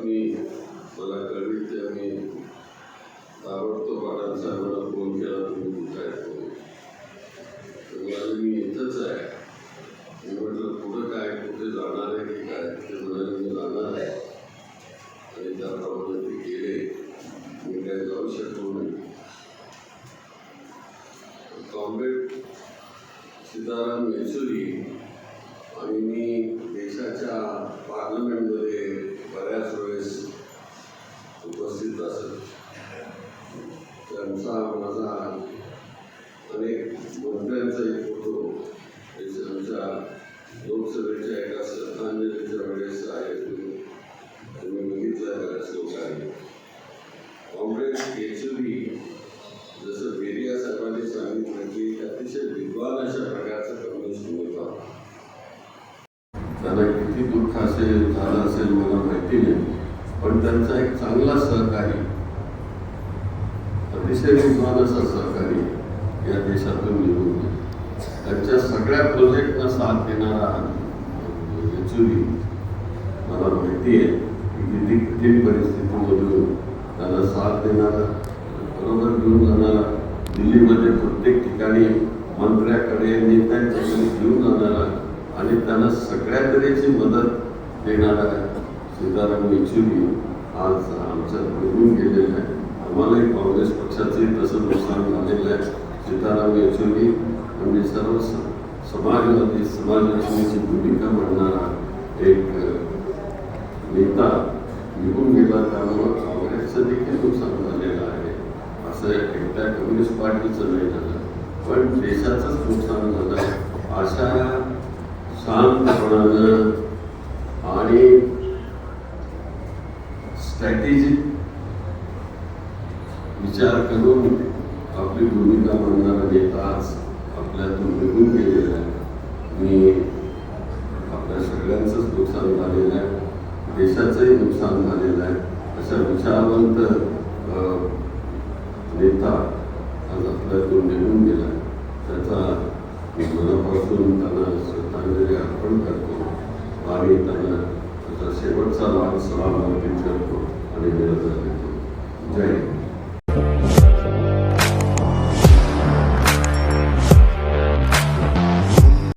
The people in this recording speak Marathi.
बातमी मला कळली ते आम्ही ताबडतोब बाळासाहेबांना फोन केला तुम्ही कुठं आहेत मी इथंच आहे. मी म्हटलं कुठं काय? कुठे जाणार आहे की काय? ते म्हणाले मी जाणार आहे. आणि त्याप्रमाणे ते गेले. मी काय जाऊ शकतो नाही. कॉम्रेड सीताराम येसुरी आणि मी देशाच्या पार्लमेंटमध्ये उपस्थित असेल. त्यांचा माझा अनेक मंत्र्यांचा एक फोटो. आमच्या लोकसभेच्या एका श्रद्धांजलीच्या वेळेस आहे तुम्ही बघितलं बऱ्याच लोकांनी. काँग्रेस केचुरी जसं बेरिया साहेबांनी सांगितलं की अतिशय विद्वान अशा प्रकारचा कम्युनिस्ट होता त्यांना किती दुःख असेल झालं असेल मला माहिती नाही. पण त्यांचा एक चांगला सहकारी अतिशय विद्वान असा सहकारी या देशातून मिळून त्यांच्या सगळ्या प्रोजेक्टना साथ देणारा येचुरी मला माहिती आहे की किती कठीण परिस्थितीमधून त्याला साथ देणारा बरोबर घेऊन जाणारा दिल्लीमध्ये प्रत्येक ठिकाणी मंत्र्याकडे नेत्यांच्याकडे घेऊन जाणारा आणि त्यांना सगळ्या तऱ्हेची मदत देणारा सीताराम येचुरी आज आमच्या निघून गेलेले आहे. आम्हालाही काँग्रेस पक्षाचंही तसं नुकसान झालेलं आहे. सीताराम येचुरी आम्ही सर्व स- समाजवादी समाजलक्ष्मीची भूमिका मांडणारा एक नेता निघून गेला त्यामुळं काँग्रेसचं देखील नुकसान झालेलं आहे. असं एकट्या कम्युनिस्ट पार्टीचं नाही झालं. पण देशाचंच नुकसान झालं. अशा शांतपणानं आणि स्ट्रॅटेजिक विचार करून आपली भूमिका मांडणारा नेता आज आपल्यातून निघून गेलेला आहे मी आपल्या सगळ्यांचंच नुकसान झालेलं आहे. देशाचंही नुकसान झालेलं आहे. अशा विचारवंत नेता आज आपल्यातून निघून गेला आहे. त्याचा मनापासून त्यांना श्रद्धांजली अर्पण करतो. आणि त्यांना त्याचा शेवटचा मान सलाम अर्पित करतो आणि